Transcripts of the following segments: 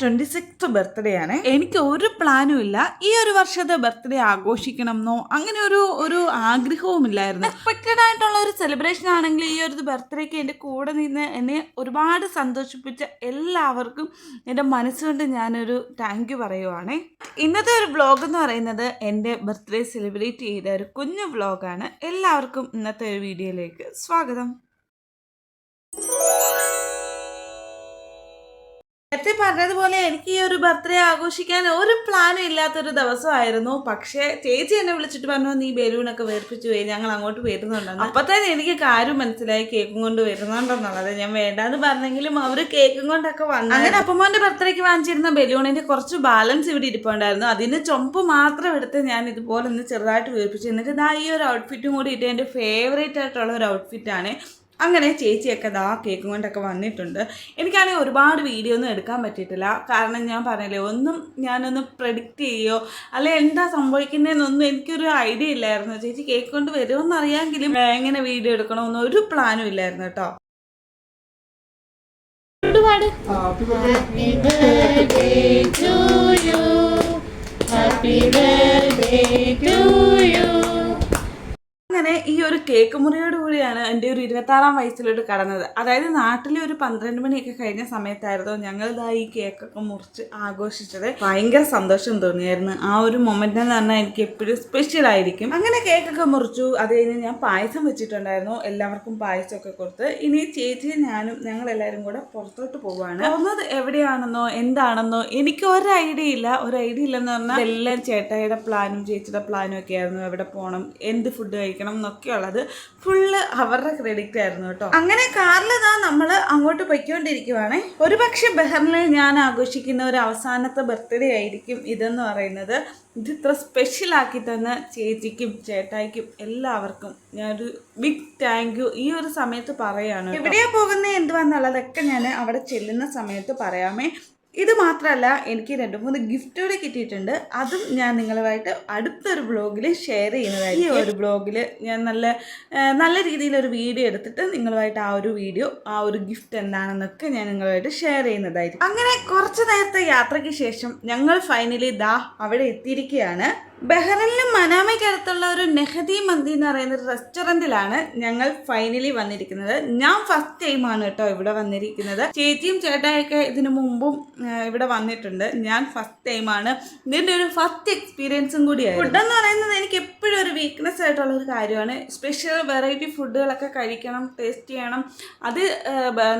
Twenty six birthday ആണ് എനിക്ക് ഒരു പ്ലാനും ഇല്ല. ഈ ഒരു വർഷത്തെ ബർത്ത്ഡേ ആഘോഷിക്കണം എന്നോ അങ്ങനെ ഒരു ഒരു ആഗ്രഹവും ഇല്ലായിരുന്നു. എക്സ്പെക്റ്റഡ് ആയിട്ടുള്ള ഒരു സെലിബ്രേഷൻ ആണെങ്കിൽ ഈ ഒരു ബർത്ത്ഡേക്ക് എന്റെ കൂടെ നിന്ന് എന്നെ ഒരുപാട് സന്തോഷിപ്പിച്ച എല്ലാവർക്കും എന്റെ മനസ്സുകൊണ്ട് ഞാനൊരു താങ്ക് യു പറയുവാണ്. ഇന്നത്തെ ഒരു വ്ളോഗ് എന്ന് പറയുന്നത് എന്റെ ബർത്ത്ഡേ സെലിബ്രേറ്റ് ചെയ്ത ഒരു കുഞ്ഞു വ്ളോഗാണ് എല്ലാവർക്കും ഇന്നത്തെ ഒരു വീഡിയോയിലേക്ക് സ്വാഗതം. നേരത്തെ പറഞ്ഞതുപോലെ എനിക്ക് ഈ ഒരു ബർത്ത്ഡേ ആഘോഷിക്കാൻ ഒരു പ്ലാനും ഇല്ലാത്തൊരു ദിവസമായിരുന്നു. പക്ഷേ ചേച്ചി എന്നെ വിളിച്ചിട്ട് പറഞ്ഞു നീ ബലൂണൊക്കെ വേർപ്പിച്ചു പോയി ഞങ്ങൾ അങ്ങോട്ട് വരുന്നുണ്ടെന്ന്. അപ്പൊ തന്നെ എനിക്ക് കാര്യം മനസ്സിലായി കേക്കും കൊണ്ട് വരുന്നുണ്ടെന്നുള്ളത്. ഞാൻ വേണ്ടാന്ന് പറഞ്ഞെങ്കിലും അവർ കേക്കും കൊണ്ടൊക്കെ വന്നു അങ്ങനെ അപ്പമ്മോന്റെ ബർത്ത്ഡേക്ക് വാങ്ങിച്ചിരുന്ന ബലൂണിന്റെ കുറച്ച് ബാലൻസ് ഇവിടെ ഇരിപ്പുണ്ടായിരുന്നു. അതിന് ചൊമ്പ് മാത്രം എടുത്ത് ഞാൻ ഇതുപോലെ ഒന്ന് ചെറുതായിട്ട് വേർപ്പിച്ചു എന്നിട്ട് ഇതാ ഈ ഒരു ഔട്ട്ഫിറ്റും കൂടി ഇട്ട് എന്റെ ഫേവറേറ്റ് ആയിട്ടുള്ള ഒരു ഔട്ട്ഫിറ്റാണ് അങ്ങനെ ചേച്ചിയൊക്കെ ദാ കേക്കും കൊണ്ടൊക്കെ വന്നിട്ടുണ്ട്. എനിക്കാണെങ്കിൽ ഒരുപാട് വീഡിയോ ഒന്നും എടുക്കാൻ പറ്റിയിട്ടില്ല. കാരണം ഞാൻ പറഞ്ഞില്ലേ ഒന്നും ഞാനൊന്ന് പ്രെഡിക്റ്റ് ചെയ്യോ? അല്ലെ എന്താ സംഭവിക്കുന്നതെന്നൊന്നും എനിക്കൊരു ഐഡിയ ഇല്ലായിരുന്നു. ചേച്ചി കേക്ക് കൊണ്ട് വരുമെന്ന് അറിയാമെങ്കിലും ഏ, എങ്ങനെ വീഡിയോ എടുക്കണമെന്ന് ഒരു പ്ലാനും ഇല്ലായിരുന്നു കേട്ടോ. ഒരുപാട് Happy birthday. To you. Happy birthday to you. അങ്ങനെ ഈ ഒരു കേക്ക് മുറിയോട് കൂടിയാണ് എന്റെ ഒരു ഇരുപത്താറാം വയസ്സിലോട്ട് കടന്നത്. അതായത് നാട്ടിലെ ഒരു പന്ത്രണ്ട് മണിയൊക്കെ കഴിഞ്ഞ സമയത്തായിരുന്നു ഞങ്ങൾ ഇതാ ഈ കേക്കൊക്കെ മുറിച്ച് ആഘോഷിച്ചത്. ഭയങ്കര സന്തോഷം തോന്നിയായിരുന്നു. ആ ഒരു മൊമെന്റ് എന്ന് പറഞ്ഞാൽ എനിക്ക് എപ്പോഴും സ്പെഷ്യൽ ആയിരിക്കും. അങ്ങനെ കേക്കൊക്കെ മുറിച്ചു. അത് കഴിഞ്ഞ് ഞാൻ പായസം വെച്ചിട്ടുണ്ടായിരുന്നു. എല്ലാവർക്കും പായസമൊക്കെ കൊടുത്ത്. ഇനി ചേച്ചിയും ഞാനും ഞങ്ങൾ എല്ലാവരും കൂടെ പുറത്തോട്ട് പോവുകയാണ്. പോകുന്നത് എവിടെയാണെന്നോ എന്താണെന്നോ എനിക്ക് ഒരു ഐഡിയ ഇല്ല. ഒരു ഐഡിയ ഇല്ലെന്ന് പറഞ്ഞാൽ എല്ലാം ചേട്ടായിയുടെ പ്ലാനും ചേച്ചിയുടെ പ്ലാനും ഒക്കെ ആയിരുന്നു എവിടെ പോകണം എന്ത് ഫുഡ് കഴിക്കണം എന്നൊക്കെ ഉള്ളത് ഫുള്ള് അവരുടെ ക്രെഡിറ്റ് ആയിരുന്നു കേട്ടോ. അങ്ങനെ കാറിൽ ഇതാ നമ്മൾ അങ്ങോട്ട് പൊയ്ക്കൊണ്ടിരിക്കുവാണേ. ഒരു പക്ഷെ ബഹറിനിൽ ഞാൻ ആഘോഷിക്കുന്ന ഒരു അവസാനത്തെ ബർത്ത്ഡേ ആയിരിക്കും ഇതെന്ന് പറയുന്നത്. ഇത് ഇത്ര സ്പെഷ്യൽ ആക്കി തന്ന ചേച്ചിക്കും ചേട്ടായിക്കും എല്ലാവർക്കും ഞാനൊരു ബിഗ് താങ്ക് യു ഈ ഒരു സമയത്ത് പറയാണ് എവിടെയാ പോകുന്നത് എന്തുവാന്നുള്ളതൊക്കെ ഞാൻ അവിടെ ചെല്ലുന്ന സമയത്ത് പറയാമേ. ഇത് മാത്രമല്ല എനിക്ക് രണ്ട് മൂന്ന് ഗിഫ്റ്റ് കൂടെ കിട്ടിയിട്ടുണ്ട്. അതും ഞാൻ നിങ്ങളുമായിട്ട് അടുത്തൊരു ബ്ലോഗിൽ ഷെയർ ചെയ്യുന്നതായിരിക്കും. ഈ ഒരു ബ്ലോഗിൽ ഞാൻ നല്ല നല്ല രീതിയിലൊരു വീഡിയോ എടുത്തിട്ട് നിങ്ങളുമായിട്ട് ആ ഒരു വീഡിയോ ആ ഒരു ഗിഫ്റ്റ് എന്താണെന്നൊക്കെ ഞാൻ നിങ്ങളുമായിട്ട് ഷെയർ ചെയ്യുന്നതായിരിക്കും. അങ്ങനെ കുറച്ച് നേരത്തെ യാത്രയ്ക്ക് ശേഷം ഞങ്ങൾ ഫൈനലി ദാ അവിടെ എത്തിയിരിക്കുകയാണ്. ബഹ്റൈനിലും മനാമയ്ക്കടുത്തുള്ള ഒരു നെഹദി മന്തി എന്ന് പറയുന്ന ഒരു റെസ്റ്റോറന്റിലാണ് ഞങ്ങൾ ഫൈനലി വന്നിരിക്കുന്നത്. ഞാൻ ഫസ്റ്റ് ടൈമാണ് കേട്ടോ ഇവിടെ വന്നിരിക്കുന്നത്. ചേച്ചിയും ചേട്ടായൊക്കെ ഇതിനു മുമ്പും ഇവിടെ വന്നിട്ടുണ്ട്. ഞാൻ ഫസ്റ്റ് ടൈമാണ് ഇതിന്റെ ഒരു ഫസ്റ്റ് എക്സ്പീരിയൻസും കൂടിയാണ് ഫുഡ് എന്ന് പറയുന്നത് എനിക്ക് എപ്പോഴും ഒരു വീക്ക്നെസ് ആയിട്ടുള്ള ഒരു കാര്യമാണ്. സ്പെഷ്യൽ വെറൈറ്റി ഫുഡുകളൊക്കെ കഴിക്കണം ടേസ്റ്റ് ചെയ്യണം. അത്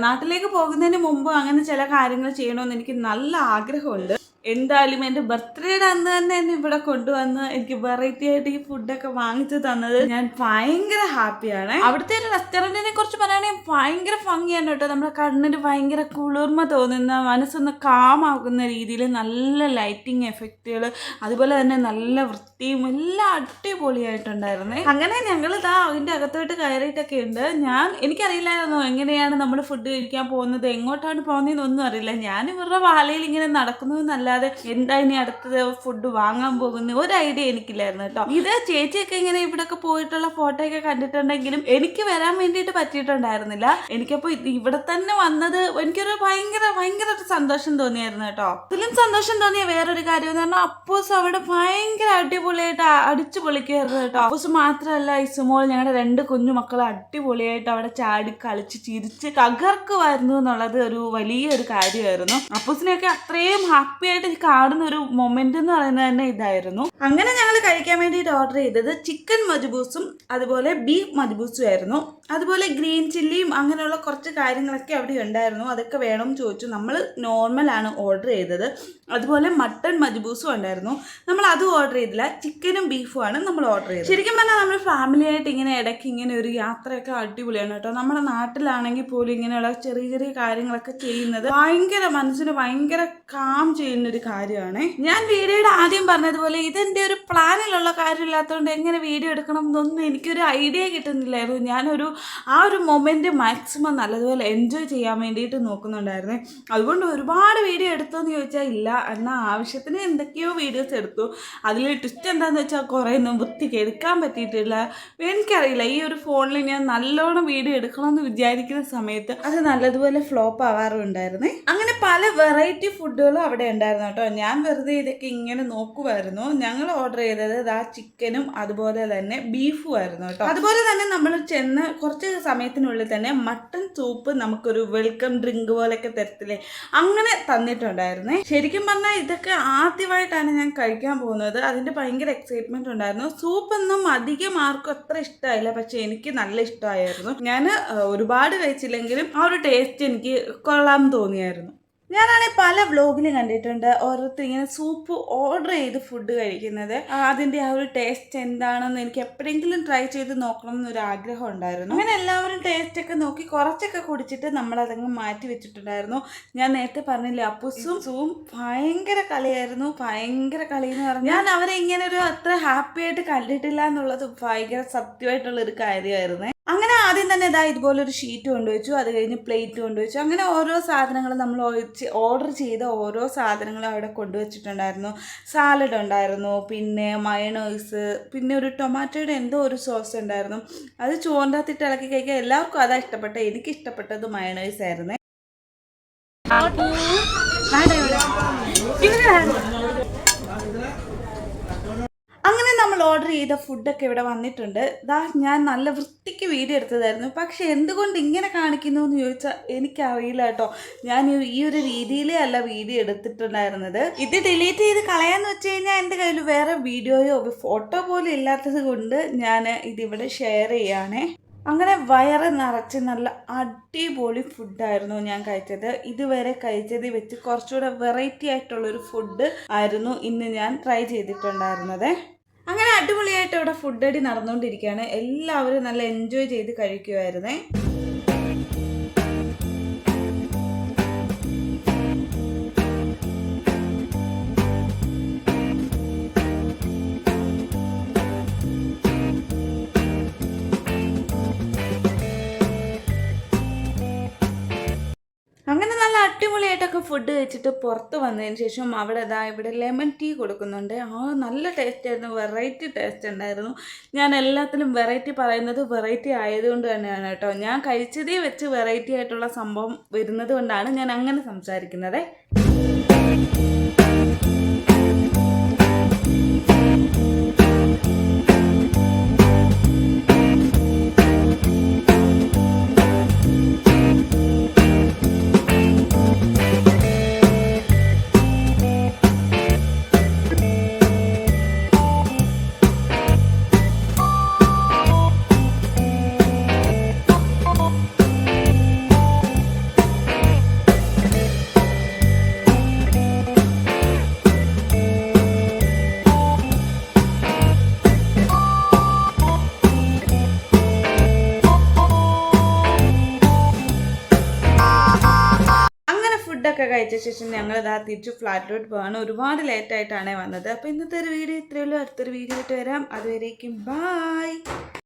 നാട്ടിലേക്ക് പോകുന്നതിന് മുമ്പ് അങ്ങനെ ചില കാര്യങ്ങൾ ചെയ്യണമെന്ന് എനിക്ക് നല്ല ആഗ്രഹമുണ്ട്. എന്തായാലും എന്റെ ബർത്ത്ഡേയുടെ അന്ന് തന്നെ എന്നെ ഇവിടെ കൊണ്ടുവന്ന് എനിക്ക് വെറൈറ്റി ആയിട്ട് ഈ ഫുഡൊക്കെ വാങ്ങിച്ചു തന്നത്. ഞാൻ ഭയങ്കര ഹാപ്പിയാണ് അവിടുത്തെ ഒരു റെസ്റ്റോറന്റിനെ കുറിച്ച് പറയുകയാണെങ്കിൽ ഭയങ്കര ഭംഗിയാണ് കേട്ടോ. നമ്മുടെ കണ്ണിന് ഭയങ്കര കുളിർമ തോന്നുന്ന മനസ്സൊന്ന് കാമാകുന്ന രീതിയിൽ നല്ല ലൈറ്റിംഗ് എഫക്റ്റുകൾ അതുപോലെ തന്നെ നല്ല വൃത്തിയും എല്ലാം അടിപൊളിയായിട്ടുണ്ടായിരുന്നേ. അങ്ങനെ ഞങ്ങൾ ഇതാ അതിന്റെ അകത്തോട്ട് കയറിയിട്ടൊക്കെ ഉണ്ട്. ഞാൻ എനിക്കറിയില്ലായിരുന്നു എങ്ങനെയാണ് നമ്മൾ ഫുഡ് കഴിക്കാൻ പോകുന്നത് എങ്ങോട്ടാണ് പോകുന്നതെന്നൊന്നും അറിയില്ല. ഞാൻ ഇവരുടെ വാലയിൽ ഇങ്ങനെ നടക്കുന്നു എന്നല്ലാതെ എന്താ ഇനി അടുത്തത് ഫുഡ് വാങ്ങാൻ പോകുന്നത്? ഒരു ഐഡിയ എനിക്കില്ലായിരുന്നു കേട്ടോ. ഇത് ചേച്ചിയൊക്കെ ഇങ്ങനെ ഇവിടെയൊക്കെ പോയിട്ടുള്ള ഫോട്ടോ ഒക്കെ കണ്ടിട്ടുണ്ടെങ്കിലും എനിക്ക് വരാൻ വേണ്ടിയിട്ട് പറ്റിയിട്ടുണ്ടായിരുന്നില്ല. എനിക്കപ്പോൾ ഇത് ഇവിടെ തന്നെ വന്നത് എനിക്കൊരു ഭയങ്കര ഭയങ്കര ഒരു സന്തോഷം തോന്നിയായിരുന്നു കേട്ടോ. ഇതിലും സന്തോഷം തോന്നിയ വേറൊരു കാര്യം എന്ന് പറഞ്ഞാൽ അപ്പൂസ് അവിടെ ഭയങ്കര അടിപൊളിയായിട്ട് അടിച്ചു പൊളിക്കായിരുന്നു കേട്ടോ. അപ്പൂസ് മാത്രമല്ല ഇസുമോൾ ഞങ്ങളുടെ രണ്ട് കുഞ്ഞു മക്കൾ അടിപൊളിയായിട്ട് അവിടെ ചാടി കളിച്ച് ചിരിച്ച് തകർക്കുമായിരുന്നു എന്നുള്ളത് ഒരു വലിയൊരു കാര്യമായിരുന്നു. അപ്പൂസിനെയൊക്കെ അത്രയും ഹാപ്പി ആയിട്ട് കാണുന്ന ഒരു മൊമെന്റ് എന്ന് പറയുന്നത് തന്നെ ഇതായിരുന്നു. അങ്ങനെ ഞങ്ങൾ കഴിക്കാൻ വേണ്ടിയിട്ട് ഓർഡർ ചെയ്തത് ചിക്കൻ മജ്ബൂസും അതുപോലെ ബീഫ് മജ്ബൂസും ആയിരുന്നു. അതുപോലെ ഗ്രീൻ ചില്ലിയും അങ്ങനെയുള്ള കുറച്ച് കാര്യങ്ങളൊക്കെ അവിടെ ഉണ്ടായിരുന്നു. അതൊക്കെ വേണം ചോദിച്ചു. നമ്മൾ നോർമലാണ് ഓർഡർ ചെയ്തത്. അതുപോലെ മട്ടൺ മജ്ബൂസും ഉണ്ടായിരുന്നു. നമ്മൾ അതും ഓർഡർ ചെയ്തില്ല. ചിക്കനും ബീഫും ആണ് നമ്മൾ ഓർഡർ ചെയ്തത്. ശരിക്കും പറഞ്ഞാൽ നമ്മൾ ഫാമിലി ആയിട്ട് ഇങ്ങനെ ഇടയ്ക്ക് ഇങ്ങനെ ഒരു യാത്രയൊക്കെ അടിപൊളിയാണ് കേട്ടോ. നമ്മുടെ നാട്ടിലാണെങ്കിൽ പോലും ഇങ്ങനെയുള്ള ചെറിയ ചെറിയ കാര്യങ്ങളൊക്കെ ചെയ്യുന്നത് ഭയങ്കര മനസ്സിന് ഭയങ്കര കാം ചെയ്യുന്ന ഒരു കാര്യമാണ്. ഞാൻ വീഡിയോയുടെ ആദ്യം പറഞ്ഞതുപോലെ ഇതെന്റെ ഒരു പ്ലാനിലുള്ള കാര്യമില്ലാത്തതുകൊണ്ട് എങ്ങനെ വീഡിയോ എടുക്കണം എന്നൊന്നും എനിക്കൊരു ഐഡിയ കിട്ടുന്നില്ലായിരുന്നു. ഞാനൊരു ആ ഒരു മൊമെന്റ് മാക്സിമം നല്ലതുപോലെ എൻജോയ് ചെയ്യാൻ വേണ്ടിയിട്ട് നോക്കുന്നുണ്ടായിരുന്നു. അതുകൊണ്ട് ഒരുപാട് വീഡിയോ എടുത്തോന്ന് ചോദിച്ചാൽ ഇല്ല. എന്നാൽ ആവശ്യത്തിന് എന്തൊക്കെയോ വീഡിയോസ് എടുത്തു. അതിൽ ട്വിസ്റ്റ് എന്താണെന്ന് വെച്ചാൽ കുറേ ഒന്നും വൃത്തിക്ക് എടുക്കാൻ പറ്റിയിട്ടില്ല. എനിക്കറിയില്ല ഈ ഒരു ഫോണിൽ ഞാൻ നല്ലോണം വീഡിയോ എടുക്കണമെന്ന് വിചാരിക്കുന്ന സമയത്ത് അത് നല്ലതുപോലെ ഫ്ലോപ്പ് ആവാറുണ്ടായിരുന്നേ. അങ്ങനെ പല വെറൈറ്റി ഫുഡുകളും അവിടെ ഉണ്ടായിരുന്നു. കേട്ടോ. ഞാൻ വെറുതെ ഇതൊക്കെ ഇങ്ങനെ നോക്കുമായിരുന്നു ഞങ്ങൾ ഓർഡർ ചെയ്തത് ഇതാ ചിക്കനും അതുപോലെ തന്നെ ബീഫും ആയിരുന്നു കേട്ടോ. അതുപോലെ തന്നെ നമ്മൾ ചെന്ന് കുറച്ച് സമയത്തിനുള്ളിൽ തന്നെ മട്ടൺ സൂപ്പ് നമുക്കൊരു വെൽക്കം ഡ്രിങ്ക് പോലെയൊക്കെ തരത്തില്ലേ അങ്ങനെ തന്നിട്ടുണ്ടായിരുന്നേ. ശരിക്കും പറഞ്ഞാൽ ഇതൊക്കെ ആദ്യമായിട്ടാണ് ഞാൻ കഴിക്കാൻ പോകുന്നത്. അതിന്റെ ഭയങ്കര എക്സൈറ്റ്മെന്റ് ഉണ്ടായിരുന്നു. സൂപ്പ് സൂപ്പൊന്നും അധികം ആർക്കും അത്ര ഇഷ്ടമായില്ല പക്ഷെ എനിക്ക് നല്ല ഇഷ്ടമായിരുന്നു ഞാൻ ഒരുപാട് കഴിച്ചില്ലെങ്കിലും ആ ഒരു ടേസ്റ്റ് എനിക്ക് കൊള്ളാൻ തോന്നിയായിരുന്നു. ഞാനാണെങ്കിൽ പല വ്ലോഗിലും കണ്ടിട്ടുണ്ട് ഓരോരുത്തർ ഇങ്ങനെ സൂപ്പ് ഓർഡർ ചെയ്ത് ഫുഡ് കഴിക്കുന്നത്. അതിന്റെ ആ ഒരു ടേസ്റ്റ് എന്താണെന്ന് എനിക്ക് എപ്പോഴെങ്കിലും ട്രൈ ചെയ്ത് നോക്കണം എന്നൊരു ആഗ്രഹം ഉണ്ടായിരുന്നു. അങ്ങനെ എല്ലാവരും ടേസ്റ്റ് ഒക്കെ നോക്കി കുറച്ചൊക്കെ കുടിച്ചിട്ട് നമ്മളതങ്ങ് മാറ്റി വെച്ചിട്ടുണ്ടായിരുന്നു. ഞാൻ നേരത്തെ പറഞ്ഞില്ലേ അപ്പുസും സൂം ഭയങ്കര കളിയായിരുന്നു. ഭയങ്കര കളി എന്ന് പറഞ്ഞു ഞാൻ അവരെ ഇങ്ങനെ ഒരു അത്ര ഹാപ്പി ആയിട്ട് കണ്ടിട്ടില്ല എന്നുള്ളത് ഭയങ്കര സത്യമായിട്ടുള്ള ഒരു കാര്യമായിരുന്നേ. അങ്ങനെ ആദ്യം തന്നെ ഇതാ ഇതുപോലെ ഒരു ഷീറ്റ് കൊണ്ടുവച്ചു അത് കഴിഞ്ഞ് പ്ലേറ്റ് കൊണ്ടുവച്ചു. അങ്ങനെ ഓരോ സാധനങ്ങൾ നമ്മൾ ഓർഡർ ചെയ്ത ഓരോ സാധനങ്ങളും അവിടെ കൊണ്ടുവച്ചിട്ടുണ്ടായിരുന്നു. സാലഡ് ഉണ്ടായിരുന്നു പിന്നെ മയണോയ്സ് പിന്നെ ഒരു ടൊമാറ്റോയുടെ എന്തോ ഒരു സോസ് ഉണ്ടായിരുന്നു. അത് ചോറിന്റെ അകത്തിട്ട് ഇളക്കി കഴിക്കാൻ എല്ലാവർക്കും അതാണ് ഇഷ്ടപ്പെട്ടത്. എനിക്ക് ഇഷ്ടപ്പെട്ടത് മയണോയ്സ് ആയിരുന്നേ അങ്ങനെ നമ്മൾ ഓർഡർ ചെയ്ത ഫുഡൊക്കെ ഇവിടെ വന്നിട്ടുണ്ട്. ദാ ഞാൻ നല്ല വൃത്തിക്ക് വീഡിയോ എടുത്തതായിരുന്നു. പക്ഷെ എന്തുകൊണ്ട് ഇങ്ങനെ കാണിക്കുന്നു എന്ന് ചോദിച്ചാൽ എനിക്കറിയില്ല കേട്ടോ. ഞാൻ ഈ- ഒരു രീതിയിലേ അല്ല വീഡിയോ എടുത്തിട്ടുണ്ടായിരുന്നത്. ഇത് ഡിലീറ്റ് ചെയ്ത് കളയാന്ന് വെച്ച് കഴിഞ്ഞാൽ എന്റെ കയ്യിൽ വേറെ വീഡിയോയോ ഫോട്ടോ പോലും ഇല്ലാത്തത് കൊണ്ട് ഞാൻ ഇതിവിടെ ഷെയർ ചെയ്യാണേ. അങ്ങനെ വയറ് നിറച്ച് നല്ല അടിപൊളി ഫുഡായിരുന്നു ഞാൻ കഴിച്ചത്. ഇതുവരെ കഴിച്ചതിൽ വെച്ച് കുറച്ചുകൂടെ വെറൈറ്റി ആയിട്ടുള്ളൊരു ഫുഡ് ആയിരുന്നു ഇന്ന് ഞാൻ ട്രൈ ചെയ്തിട്ടുണ്ടായിരുന്നത്. അങ്ങനെ അടിപൊളിയായിട്ട് ഇവിടെ ഫുഡ് അടി നടന്നുകൊണ്ടിരിക്കുകയാണ്. എല്ലാവരും നല്ല എൻജോയ് ചെയ്ത് കഴിക്കുമായിരുന്നേ അടിപൊളിയായിട്ടൊക്കെ ഫുഡ് കഴിച്ചിട്ട് പുറത്ത് വന്നതിന് ശേഷം അവിടെ ഇതാ ഇവിടെ ലെമൺ ടീ കൊടുക്കുന്നുണ്ട്. ആ നല്ല ടേസ്റ്റ് ആയിരുന്നു. വെറൈറ്റി ടേസ്റ്റ് ഉണ്ടായിരുന്നു. ഞാൻ എല്ലാത്തിലും വെറൈറ്റി പറയുന്നത് വെറൈറ്റി ആയതുകൊണ്ട് തന്നെയാണ് കേട്ടോ. ഞാൻ കഴിച്ചതേ വെച്ച് വെറൈറ്റി ആയിട്ടുള്ള സംഭവം വരുന്നത് കൊണ്ടാണ് ഞാൻ അങ്ങനെ സംസാരിക്കുന്നത്. കഴിച്ച ശേഷം ഞങ്ങൾ ഇതാ തിരിച്ച് ഫ്ലാറ്റിലോട്ട് പോകാണ് ഒരുപാട് ലേറ്റ് ആയിട്ടാണ് വന്നത്. അപ്പോൾ ഇന്നത്തെ ഒരു വീഡിയോ ഇത്രയുള്ളൂ അടുത്തൊരു വീഡിയോ ആയിട്ട് വരാം. അതുവരേക്കും ബായ്